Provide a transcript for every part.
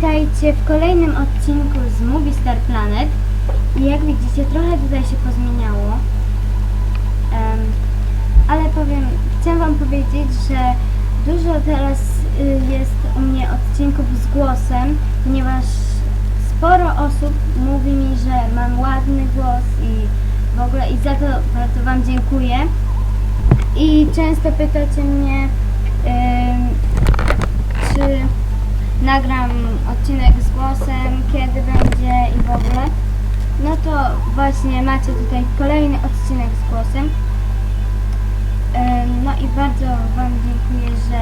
witajcie w kolejnym odcinku z Movie Star Planet. I jak widzicie, trochę tutaj się pozmieniało. Em, ale powiem, chcę Wam powiedzieć, że dużo teraz y, jest u mnie odcinków z głosem, ponieważ sporo osób mówi mi, że mam ładny głos i w ogóle i za to bardzo Wam dziękuję. I często pytacie mnie, ym, czy nagram odcinek z głosem, kiedy będzie i w ogóle. No to właśnie macie tutaj kolejny odcinek z głosem. No i bardzo Wam dziękuję, że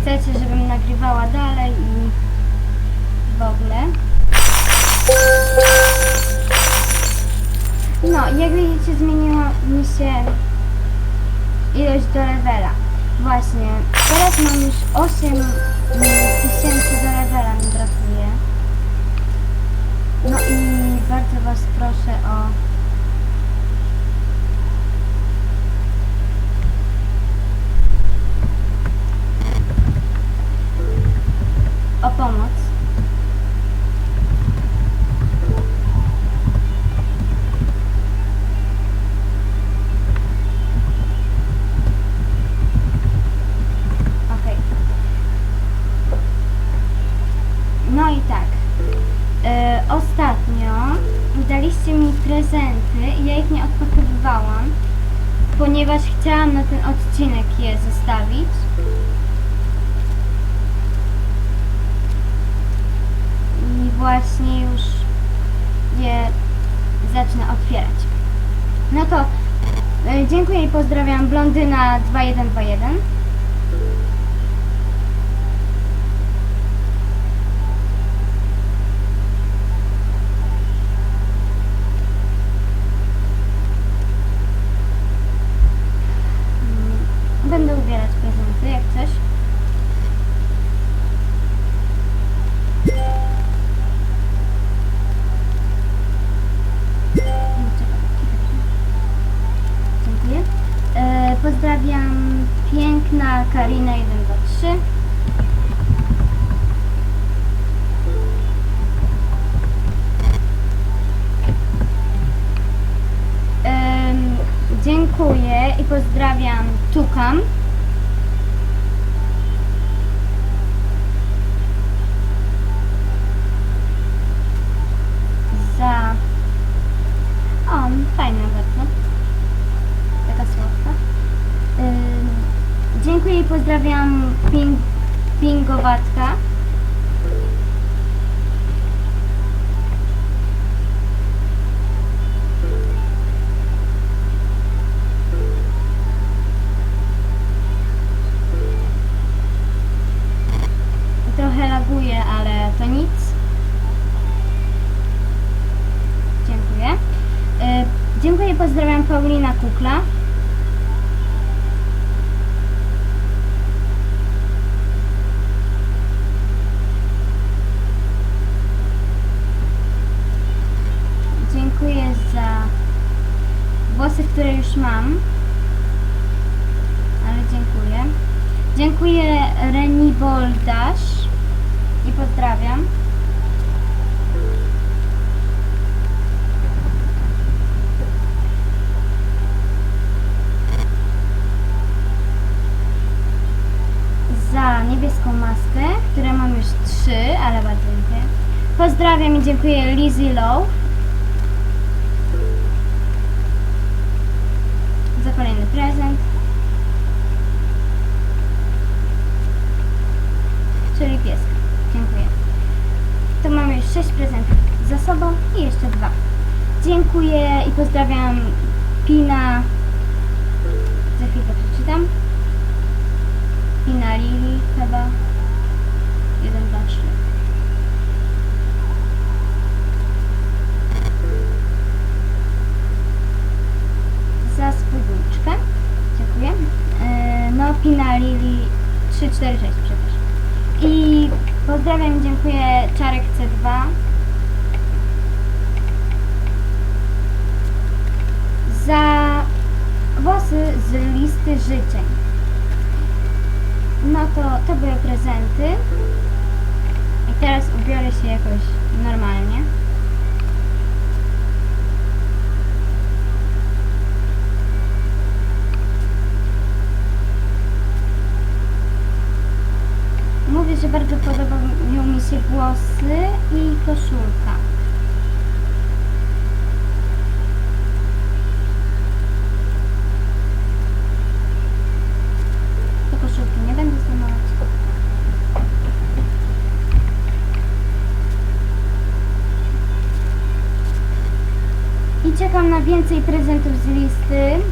chcecie, żebym nagrywała dalej i w ogóle. No, jak widzicie, zmieniła mi się ilość do levela. Właśnie, teraz mam już 8 tysięcy do levela mi brakuje. No i bardzo Was proszę o i tak. E, ostatnio daliście mi prezenty i ja ich nie odpakowywałam, ponieważ chciałam na ten odcinek je zostawić. I właśnie już je zacznę otwierać. No to e, dziękuję i pozdrawiam Blondyna 2121. Mm, Będę ubierać prezenty, jak coś. Mm, czekaj, Dziękuję. E, pozdrawiam piękna Karina 123. Em, dziękuję i pozdrawiam Tukam. Za... O, fajna bardzo. Taka słodka. Ym, dziękuję i pozdrawiam ping, Pingowatka. Reni Boldasz i pozdrawiam. Za niebieską maskę, które mam już trzy, ale bardzo dziękuję. Pozdrawiam i dziękuję Lizzy Low. Za kolejny prezent. Czyli pieska. Dziękuję. To mamy już 6 prezentów za sobą i jeszcze dwa. Dziękuję i pozdrawiam Pina. Za chwilkę przeczytam. Pina Lili chyba. 1, 2, 3. Za spódniczkę. Dziękuję. E, No, Pina Lili 3, 4, 6, przepraszam. I pozdrawiam dziękuję Czarek C2. Za włosy z listy życzeń. No to to były prezenty. I teraz ubiorę się jakoś normalnie. Mówię, że bardzo podobają mi się włosy i koszulka. Do koszulki nie będę zdejmować. I czekam na więcej prezentów z listy.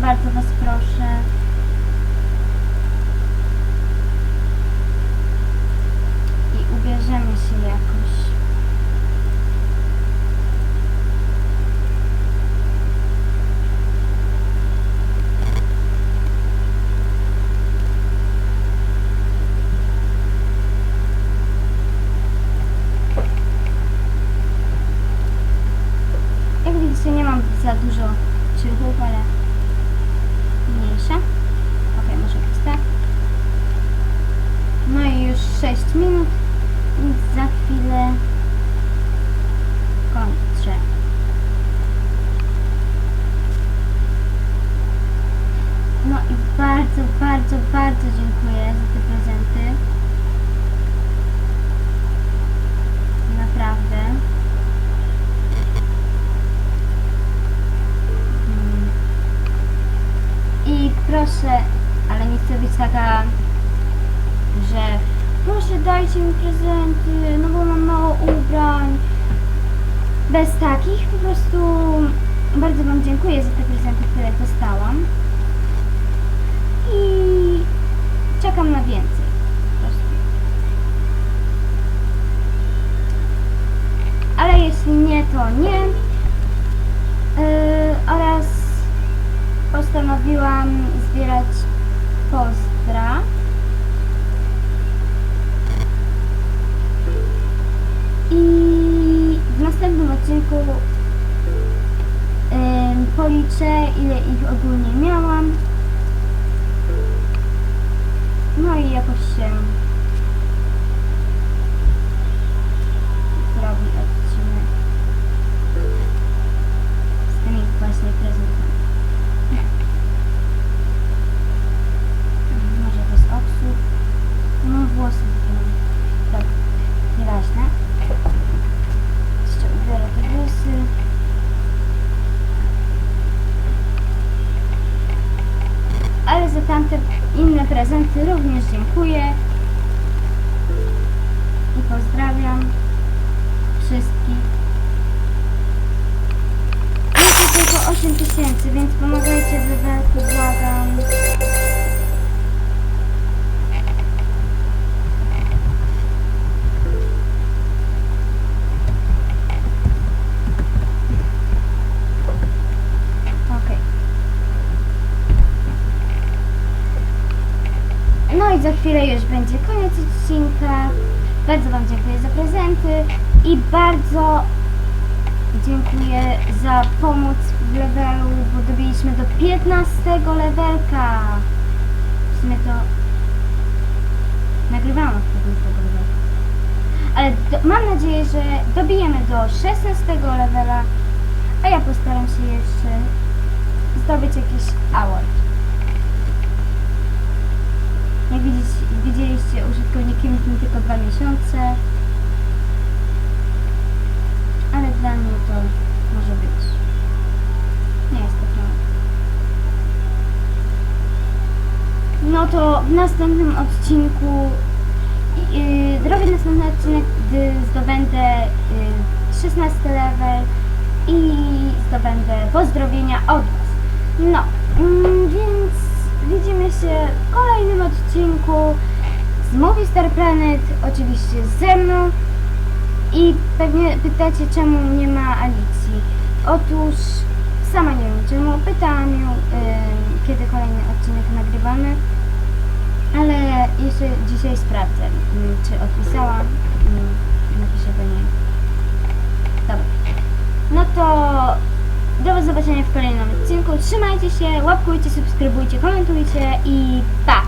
Bardzo Was proszę. Ubierzemy się jakoś. Jak widzicie, nie mam za dużo ciuchów, ale mniejsza. Ok, może być tak. No i już 6 minut, więc za chwilę kończę. No i bardzo, bardzo, bardzo dziękuję za te prezenty. Naprawdę. Mm. I proszę, ale nie chcę być taka, że proszę dajcie mi prezenty, no bo mam mało ubrań. Bez takich po prostu bardzo Wam dziękuję za te prezenty, które dostałam. I czekam na więcej. Po prostu. Ale jeśli nie, to nie. Yy, oraz postanowiłam zbierać pozdra. I w następnym odcinku policzę, ile ich ogólnie miałam. No i jakoś się zrobi odcinek z tymi właśnie prezentami. Może bez obsług. No włosy wyglądają. Tak, nieważne. Jeszcze ubiorę te włosy. Ale za tamte inne prezenty również dziękuję. I pozdrawiam wszystkich. Jest to tylko 8 tysięcy, więc pomagajcie Wywelku, błagam. No i za chwilę już będzie koniec odcinka. Bardzo Wam dziękuję za prezenty i bardzo dziękuję za pomoc w levelu, bo dobiliśmy do 15 levelka. W sumie to nagrywałam od 15 levelka. Ale do, mam nadzieję, że dobijemy do 16 levela, a ja postaram się jeszcze zdobyć jakiś award. Jak widzieliście, użytkownikiem jestem tylko dwa miesiące. Ale dla mnie to może być. Nie jest to problem. No to w następnym odcinku yy, zrobię następny odcinek, gdy zdobędę yy, 16 level i zdobędę pozdrowienia od Was. No, mm, więc widzimy się w kolejnym odcinku z Movie Star Planet, oczywiście ze mną. I pewnie pytacie, czemu nie ma Alicji. Otóż sama nie wiem czemu. Pytałam ją, ym, kiedy kolejny odcinek nagrywamy. Ale jeszcze dzisiaj sprawdzę, ym, czy odpisałam. Ym, napiszę do niej. Dobra. No to do zobaczenia w kolejnym odcinku. Trzymajcie się, łapkujcie, subskrybujcie, komentujcie i pa!